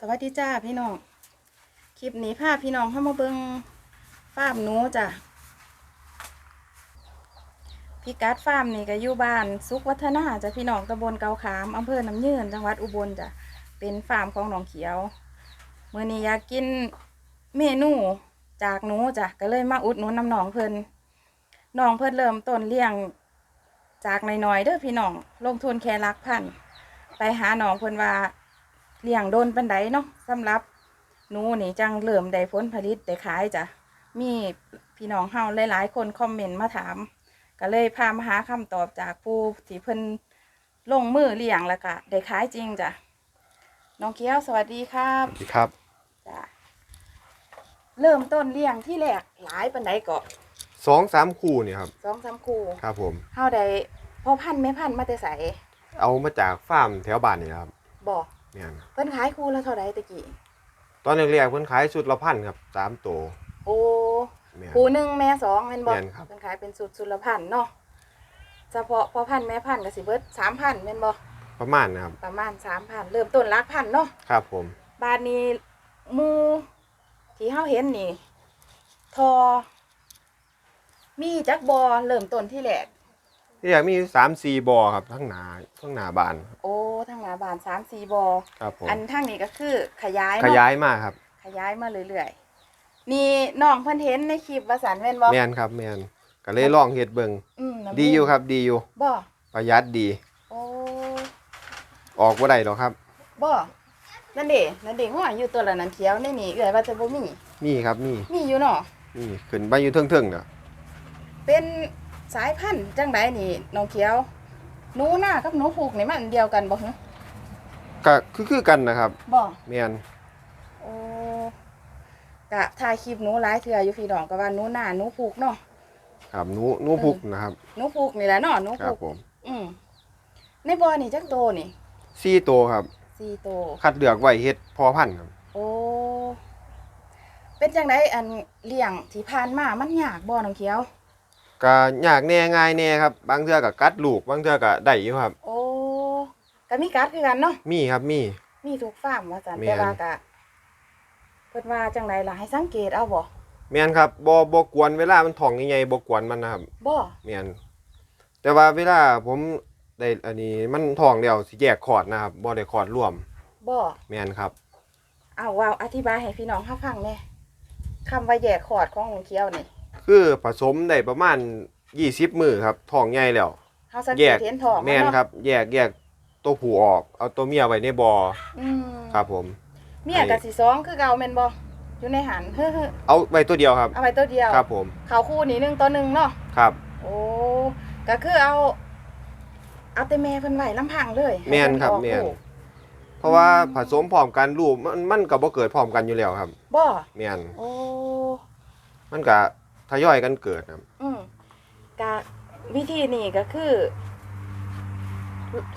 สวัสดีจ้าพี่น้อง คลิปนี้พาพี่น้องเข้ามาเบิงฟาร์มหนูจ้ะพี่กัดฟาร์มนี่ก็อยู่บ้านสุขวัฒนาจ้ะพี่น้องตำบลเกาขามอำเภอน้ำยืนจังหวัดอุบลจ้ะเป็นฟาร์มของหนองเขียวเมื่อนี้อยากกินเมนูจากหนูจ้ะก็เลยมาอุดหนุนน้ำหนองเพิ่นน้องเพิ่นเริ่มต้นเลี้ยงจากน้อยๆเด้อพี่น้องลงทุนแค่ลักพันไปหาน้องเพิ่นว่า เลี้ยงโดนปันไดเนาะสำหรับหนูนี่จังเริ่มได้ผลผลิตได้ขายจ้ะมีพี่น้องเฮาหลาย ๆ คนคอมเมนต์มาถาม ก็เลยพามาหาคำตอบจากผู้ที่เพิ่นลงมือเลี้ยงแล้วก็ได้ขายจริงจ้ะน้องเกี้ยวสวัสดีครับสวัสดีครับ จ้ะเริ่มต้นเลี้ยงที่แรกหลายปันไดเกาะสองสามคู่นี่ครับ สองสามคู่ครับผม เฮาได้พ่อพันธุ์แม่พันธุ์มาแต่ใสเอามาจากฟาร์มแถวบ้านนี่นะครับ บอก เนี่ยเพิ่นขายคู่ละเท่าไหร่ตะกี้ตอนแรกๆเพิ่นขายชุดละพันครับสามตัวโอ้เนี่ย คู่หนึ่งแม่สองแม่นบอกแม่นครับเป็นขายเป็นสูตรสุรพันธ์เนาะเฉพาะพอพันธุ์แม่พันธุ์ก็สิเบิดสามพันแม่นบอกประมาณนะครับ ประมาณสามพันเริ่มต้นลักพันเนาะ ครับผม บาทนี้หมูที่เฮาเห็นนี่ ทอ มีจักบอเริ่มต้นที่แรก ที่อยากมีสามสี่บอครับทั้งหนาทั้งหนาบานโอ้ทางหน้าบานสามสี่บอครับผม อันทางนี้ก็คือขยายขเนาะยายมากครับ ขยายมาเรื่อยๆนี่น้องเพิ่นเห็นในคลิปว่าสันแม่นบ่แมนครับแมนก็เลยลองเฮ็ดเบิ่งอืมน้ำดีอยู่ครับดีอยู่ บ่ประหยัดดี โอ้ออกบ่ได้หรอกครับ บ่นั่นเด้นั่นเด้หัวอยู่ตัวละนั้นเขียวในนี่เอื้อยว่าจะบ่มีนี่ครับนี่มีอยู่เนาะ นี่ขึ้นไปอยู่เทิงๆเด้อเป็น สายพันธุ์จังไดนี่น้องเขียวหนูหน้ากับหนูผูกนี่มันอันเดียวกันบ่ฮะก็คือคือกันนะครับบ่แมนโอ้กะถ่ายคลิปหนูหลายเทื่ออยู่พี่น้องก็ว่าหนูหน้าหนูผูกเนาะครับหนูหนูพุกนะครับหนูผูกนี่แหละเนาะหนูครัผูบกผมอืมในบ่อนี่จักโตนี่สี่ตัวครับ สี่โต คัดเลือกไว้เฮ็ดพอพันธุ์ครับ โอ้ เป็นจังไดอันเลี้ยงที่ผ่านมามันยากบ่น้องเขียว ก็ยากแน่ง่ายแน่ครับ บางเทื่อก็กัดลูก บางเทื่อก็ได้อยู่ครับ โอ้ก็มีการ์ดคือกันเนาะมีครับมี มีทุกฟาร์มว่าจันแม่น แต่ว่ากะเพิ่นว่าจังไดล่ะให้สังเกตเอาบ่แม่นครับบ่บ่กวนเวลามันท้องใหญ่ๆบ่กวนมันนะครับบ่แม่นแต่ว่าเวลาผมได้อันนี้มันท้องแล้วสิแยกคอร์ดนะครับบ่ได้คอร์ดร่วมบ่แม่นครับ เอาว้าวอธิบายให้พี่น้องเฮาฟังแหน่คำว่าแยกขอดของหลวงเขียวนี่ คือผสมได้ประมาณ20มื้อครับท้องใหญ่แล้วเฮาสังแยเกตกเห็นท้องมัแม่นเนาะครับ แยกแยกตัวผู้ออก เอาตัวเมียไว้ในบ่ออืมครับผม เมียก็สิสองคือเก่าแม่นบ่อยู่ในหันเฮ้อเอาไว้ตัวเดียวครับๆเอาไว้ตัวเดียวครับผม เขาคู่นี่หนึงต่อหนึงเนาะครับ โอ้ก็คือเอา เอาแต่แม่เพิ่นไว้ลำพังเลยแม่นครับให้แม่เพิ่นออกลูกเพราะว่าผสมพร้อมกันลูกมันมันก็บ่เกิดพร้อมกันอยู่แล้วครับบ่แม่นโอ้มันก็ ทยอยกันเกิดครับ อืมกะวิธีนี่ก็คือ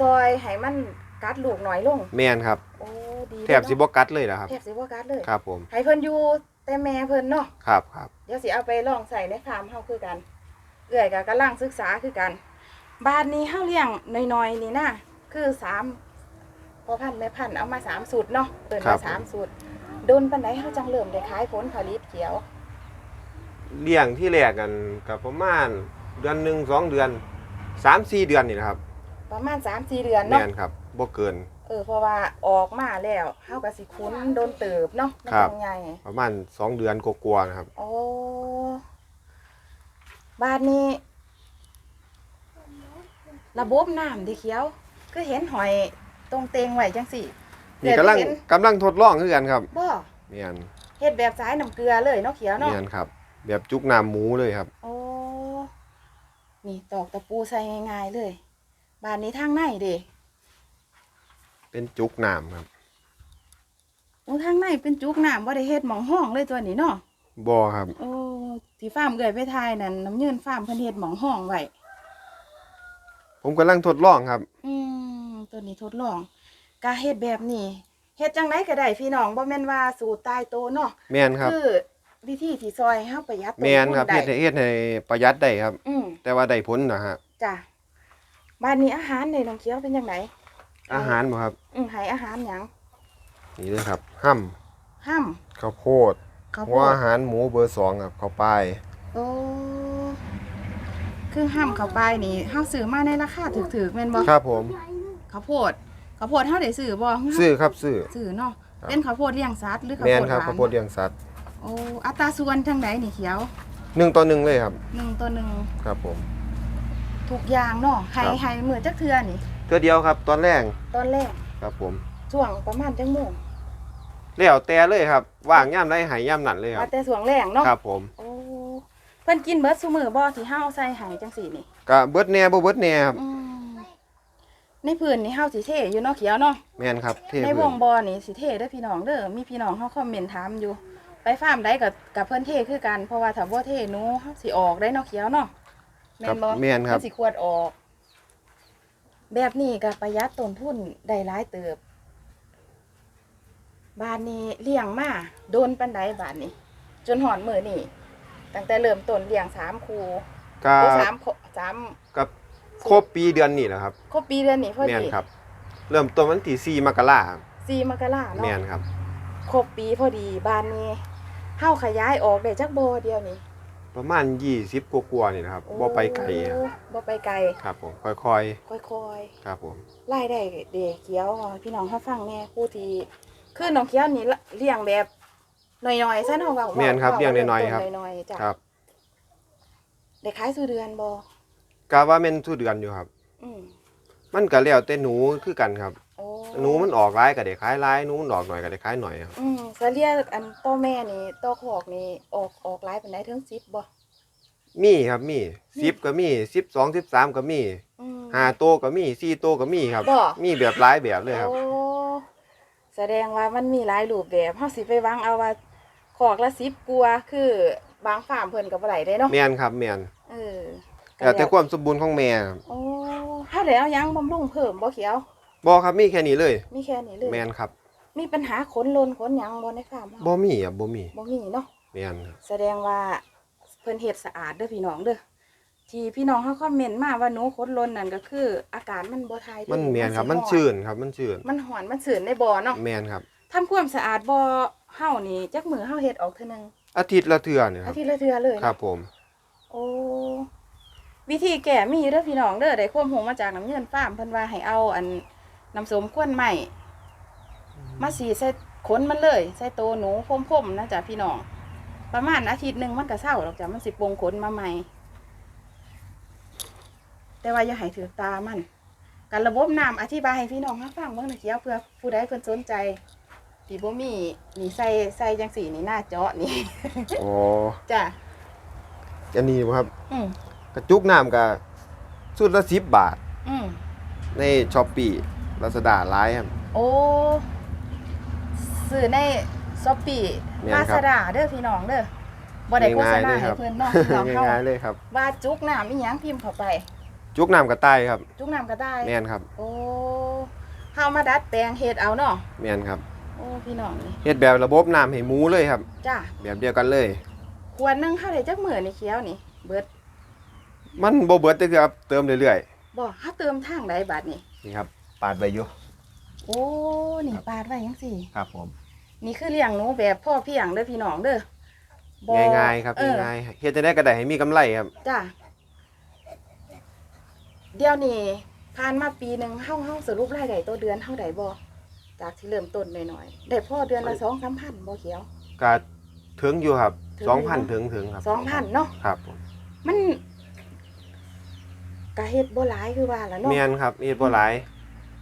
ซอยให้มันกัดลูกน้อยลง แม่นครับโอ้ดีแทบสิบ่กัดเลยนะครับแทบสิบ่กัดเลยครับผมให้เพิ่นอยู่แต่แม่เพิ่นเนาะ ครับครับ เดี๋ยวสิเอาไปลองใส่ในฟาร์มเฮาคือกันเอื้อยก็กำลังศึกษาคือกัน บ้านนี้เฮาเลี้ยงน้อยๆนี่นะคือสามพอพันธุ์แม่พันธุ์เอามาสามสูตรเนาะเปิดมาสามสูตรโดนปานใดเฮาจังเริ่มได้ขายผลผลิตเขียว เลี้ยงที่แรกกันก็ประมาณเดือนหนึ่งสองเดือนสามสี่เดือนนี่นะครับประมาณ3-4เดือนแม่เนาะนครับบ่เกิน เออเพราะว่าออกมาแล้วเฮาก็สิคุ้นโดนเติบเนาะมันครับจังใหญ่ประมาณสองเดือนกว่าๆนะครับ โอ้บ้านนี้ ระบบน้ำดีเขียว คือเห็นหอยตรงเตงไว้จังสี่นี่กำลังเห็นกำลังทดลองคือกันครับบ่แม่นเฮ็ดแบบสายน้ำเกลือเลยเนาะเขียวเนาะ แม่นครับ แบบจุกน้ำหมูเลยครับ โอ้ นี่ตอกตะปูใส่ง่ายๆเลยบ้านนี้ทางในเด้เป็นจุกน้ำครับโอ้ทางในเป็นจุกน้ำบ่ได้เฮ็ดหมองห้องเลยตัวนี้เนาะบ่ครับ โอ้ที่ฟาร์มเกยไปทายนั่นน้ำยืนฟาร์มเพิ่นเฮ็ดหมองห้องไว้ผมกำลังทดลองครับ อืมตัวนี้ทดลองกาเฮ็ดแบบนี้เฮ็ดจังไดก็ได้พี่น้องบ่แม่นว่าสูตรตายโตวเนาะ แม่นครับ คือ วิธีที่ซอยให้เฮาประหยัดต้นแม่นทุนครับได้เฮ็ดให้เฮ็ดให้ประหยัดได้ครับ อืมแต่ว่าได้ผลนะฮะ จ้ะบ้านนี้อาหารในน้องเขียวเป็นจังไดอาหารบ่ครับ อืมให้อาหารหยังนี่เลยครับห้ำห้ำข้าวโพดข้าวโพหัวดอาหารหมูเบอร์สองครับข้าวปลายโอ้คือห้ำเข้าไปนี่เฮาซื้อมาในราคาถูกๆแม่นบ่ครับผม ข้าวโพดข้าวโพดเฮาได้ซื้อบ่ซื้อครับซื้อ ซื้อเนาะครับ เป็นข้าวโพดเลี้ยงสัตว์หรือข้าวแมนโพดครับหวานข้าวโพดเลี้ยงสัตว์ โอ้อัตราส่วนทางใดนี่เขียวหนึ่งต่อหนึ่งเลยครับ หนึ่งต่อหนึ่งครับผม ทุกอย่างเนาะให้ครับให้มื้อจักเทื่อนี่ เทื่อเดียวครับ ตอนแรกตอนแรกครับผมช่วงประมาณจังโมงแล้วแต่เลยครับว่างย่ำไรหายย่ำนั่นเลยคว่ารับ แต่ช่วงแรกเนาะครับผมโอ้เพิ่นกินเบิดซุมื้อบ่ที่เฮาเอาใส่ให้จังซี่นี่ก็เบิดแหน่บ่เบิดแหน่ครับอืมในพื้นนี่เฮาสิเทอยู่เนาะเขียวเนาะ แมนครับเทในพื้วนงบ่อนี่สิเทเด้อพี่น้องเด้อมีพี่น้องเฮาคอมเมนต์ถามอยู่ ไปฟาร์มใดกับกับเพิ่นเทคือกันเพราะว่าถ้าบ่เทหนูเฮาสิออกได้เนาะเขียวเนาะแม่ครับนบ่แมนครับ มันสิควรออก แบบนี้ก็ประหยัดต้นทุนได้หลายเติบบ้านนี้เลี้ยงมาโดนปันไดบ้านนี้ จนหอนมือนี่ตั้งแต่เริ่มต้นเลี้ยงสามคูก็หรือสามโคสามกับครบปีเดือนนี่แหละครับครบปีเดือนนี้พอแมนดีครับ เริ่มต้นวันที่4มกราคมสี่มกราแมเนาะนครับ ครบปีพอดีบ้านนี้ เฮาขยายออกได้จักบ่เดียวนี่ประมาณ 20กว่าๆนี่นะครับบ่ไปไกลครับโอ้บ่ไปไกล ครับผมค่อยค่อยๆ ครับผมๆรายได้เด็กเขียวอะพี่น้องเฮาฟังแน่ผู้ที่คือน้องเขียวนี่ละเลี้ยงแบบหน่อยๆซะเนาะเว้าแม่นครับว้าเลี้ยงน้อยๆครับหน่อยๆจ้ะครับได้ขายสู่เดือนบ่กะว่าแม่นทุเดือนอยู่ครับ อืมมันก็แล้วแต่หนูคือกันครับโอ้ หนูมันออกร้ายก็ได้ขายร้ายหนูมันออกหน่อยก็ได้ขายหน่อยครับอืมสะเลียอันต่อแม่นี่ต่อคอกนี่ออกออกหลายปานใดถึง10บ่มีครับมี10ก็มี12 13ก็มีอืม ห้าโตวก็มีสี่โตวก็มีครับ บ่ มีแบบหลายแบบเลยครับ โอ้แสดงว่ามันมีหลายรูปแบบเฮาสิไปวางเอาว่าขอกละ10กว่าคือบางฟาร์มเพิ่นก็บ่ได้เด้เนาะแม่นครับแม่นเออก็แล้วแต่ล้วความสมบูรณ์ของแม่ครับโอ้ถ้าได้เอาหยังบำรุงเพิ่มบ่เขียว บ่ครับมีแค่นี้เลยมีแค่นี้เลยแม่นครับ มีปัญหาขนลนขนหยังบ่ในฟาร์มเฮาบ่มีครับบ่มีบ่มีเนาะแม่นครับแสดงว่าเพิ่นเฮ็ดสะอาดเด้อพี่น้องเด้อที่พี่น้องเฮาคอมเมนต์มาว่าหนูขนลนนั่นก็คือ อากาศมันบ่ทายเทมันแม่นครับ สิมันร้อชื้นครับ มันชื้นมันหอนมันชื้นในบ่อเนาะแม่นครับ ทำความสะอาดบ่อเฮานี่จักมื้อเฮาเฮ็ดออกเทื่อนึงอาทิตย์ละเทื่อเนี่ยคอารับ ทิตย์ละเทื่อเลยครับผม โอ้วิธีแก้มีอยู่เด้อพี่น้องเด้อได้ความรู้มาจากน้ำเงินฟาร์มเพิ่นว่าให้เอาอัน น้ำส้มควนใหม่มาสีดใส่ขนมันเลย ใส่โตหนูคมๆนะจ๊ะพี่น้อง ประมาณอาทิตย์หนึ่งมันก็เศร้าหรอกจ้ะมันสิปลงขนมาใหม่ แต่ว่าอย่าให้ถือตามันการระบบน้ำอธิบายให้พี่น้องรับฟังเบิ่งหน่อยเดียวเพื่อผู้ใดเพิ่นสนใจที่บ่มีนี่ใส่ใส่จังสีนี่หน้าเจาะนี่อ๋อจ้ะอันนี้บ่ครับ อืมกระจุกน้ำก็สุดละ10บาท อืมใน Shopee Lazada หลายครับ โอ้สื่อในช้อปปี้แม่นลาครับซาด้าเด้อพี่น้องเด้อบ่ได้โฆษณาง่ายๆเลยคให้รับเพิ่นเนาะพี่น้องเฮาง่ายๆเลยครับ ว่าจุกน้ำอีหยังพิมพ์เข้าไป จุกน้ำกระต่ายครับจุกน้ำก็ได้ แม่นครับโอ้เฮามาดัดแปลงเฮ็ดเอาเนาะแม่นครับโอ้พี่น้องนี่เฮ็ดแบบระบบน้ำให้หมูเลยครับ จ้าแบบเดียวกันเลยขวดหนึงเฮาได้จักมื้อนี่เขียวนี่ เบิดมันบ่เบิดแต่คือครับเติมเรื่อยบ่เฮาเติมทางใดบัดนี้ๆนี่ครับ ปาดไปอยู่โอ้นี่ปาดไว้จังซี่ ครับผม นี่คือเลี้ยงหนูแบบพ่อเพียงเด้อพี่น้องเด้อบ่ง่ายๆครับเออง่ายๆเฮ็ดจะได้ก็ได้ให้มีกำไรครับ จ้าเดี๋ยวนี้ผ่านมาปีหนึ่งเฮาเฮาสรุปรายได้ต่อเดือนเฮาได้บ่จากที่เริ่มต้นหน่อยๆได้พ่อเดือนละสองสามพันบ่เขียวก็ถึงอยู่ครับถึงอยู่2,000ถึงถึงครับสองพันเนาะครับผมมันกะเฮ็ดบ่หลายคือว่าล่ะเนาะแม่นครับเฮ็ดบ่หลาย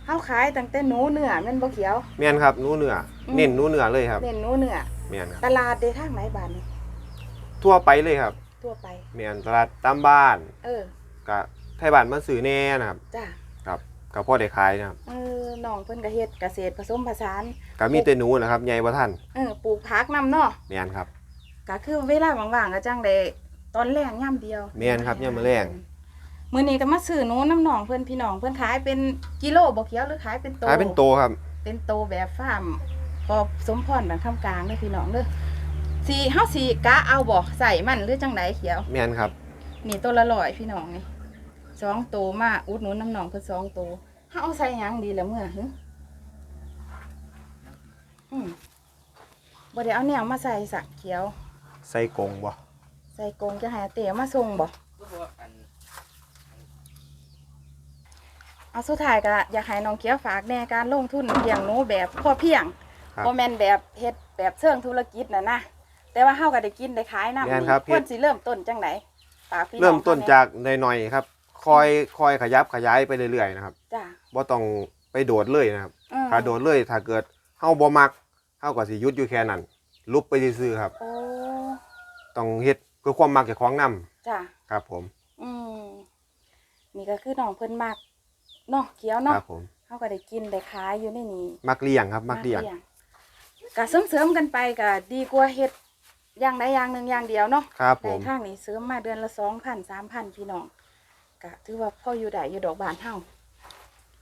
เฮาขายตั้งแต่หนูเนื้อแม่นบ่เขียว แม่นครับหนูเนื้ออม เน้นหนูเนื้อเลยครับเน้นหนูเนื้อแม่นครับ ตลาดได้ทางไหนบ้านนี้ทั่วไปเลยครับทั่วไป แม่นตลาดตามบ้านเออก็ไทบ้านมาซื้อแน่นะครับจ้าครับก็พอได้ขายนะครับเออน้องเพิ่นก็เฮ็ดเกษตรผสมผสานก็มีแต่หนูนะครับใหญ่บ่ทันเออปลูกผักนํเนาะแม่นครับ ก็คือเวลาว่างๆก็จังได้ตอนแรกย่ำเดียวแม่นครับยามมื้อแลง มื้อนี้ก็มาซื้อหนูน้ำหนองเพื่อนพี่น้องเพื่อนขายเป็นกิโลบ่เขียวหรือขายเป็นโตขายเป็นโตครับ เป็นโตแบบฟาร์มพอสมพรบางคำกลางเด้อพี่น้องเด้อสีเฮาสีกะเอาบ่ใส่มันหรือจังไดเขียวแม่นครับนี่ตัวละร้อยพี่น้องนี่สองโตมาอุดหนุนน้ำหนองเพิ่นสองโตเฮาเอาใส่หยังดีละเมื่อหึบ่ได้เอาแนวมาใส่สักเขียว ใส่กรงบ่ใส่กรงจะให้อาเต๋มาส่งบ่ ก็บอกว่าอัน เอาสุดท้ายก็อยากให้น้องเขียวฝากแน่การลงทุนเลี้ยงหนูแบบพอเพียงครับบ่แม่นแบบเฮ็ดแบบเชิงธุรกิจน่ะนะแต่ว่าเฮาก็ได้กินได้ขายนำแม่นครับ ควรสิเริ่มต้นจังไดฝากพี่น้องเริ่มต้นเขแจากหน่อยๆครับ คอยคอยขยับขยายไปเรื่อยๆนะครับจ้ะบ่ต้องไปโดดเลยนะครับอืมถ้าโดดเลยถ้าเกิดเฮาบ่มักเฮาก็สิหยุดอยู่แค่นั้นลุบไปซื่อๆครับ โอ้ต้องเฮ็ดเพื่อความมักเจ้าของนํจ้ะ ครับผม อืมนี่ก็คือน้องเพิ่นมัก เนาะเขียวคเนาะรับผมเฮาก็ได้กินได้ขายอยู่ในนี้มักเลี้ยงครับมักเลี้ยงก็เสริมๆกันไปก็ดีกว่าเฮ็ดอย่างใดอย่างหนึ่งอย่างเดียวเนาะครับผได้มทางนี้เสริมมาเดือนละ2,000 3,000พี่น้องก็ถือว่าพออยู่ได้อยู่ดอกบานเฮา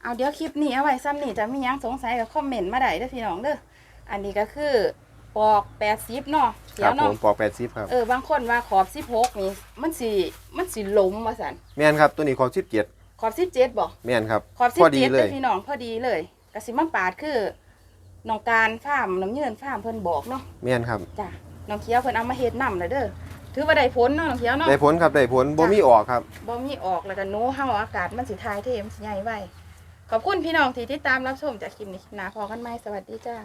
เอาเดี๋ยวคลิปนี้เอาไว้ซ้ำนี่จะมีหยังสงสัยก็คอมเมนต์มาได้เด้อพี่น้องเด้ออันนี้ก็คือปอก80เนาะเขีคยรัวบผเนาะ มปอก80ครับเออบางคนว่าขอบ16นี่มันสิมันสิหลมว่าซั่นแม่นครับตัวนี้ขอ17 ขอบ17บ่แม่นครับขอบพอดี17เลเลยยพี่น้องพอดีเลยกสิมาปาดคือน้องการฟาร์มน้ำเยินฟาร์มเพิ่นบอกเนาะแม่นครับ จ้ะน้องเขียวเพิ่นเอามาเฮ็ดนำเลยเด้อถือว่าได้ผลเนาะน้องเขียวเนาะได้ผลครับได้ผลบ่มีออกครับ บ่มีออกแล้วก็หนูเฮาอากาศมันสิทายเทมนสิใหญ่ไว้ขอบคุณพี่น้องที่ติดตามรับชมจากคลิปนี้คลิปหน้าพอกันใหม่สวัสดีจ้า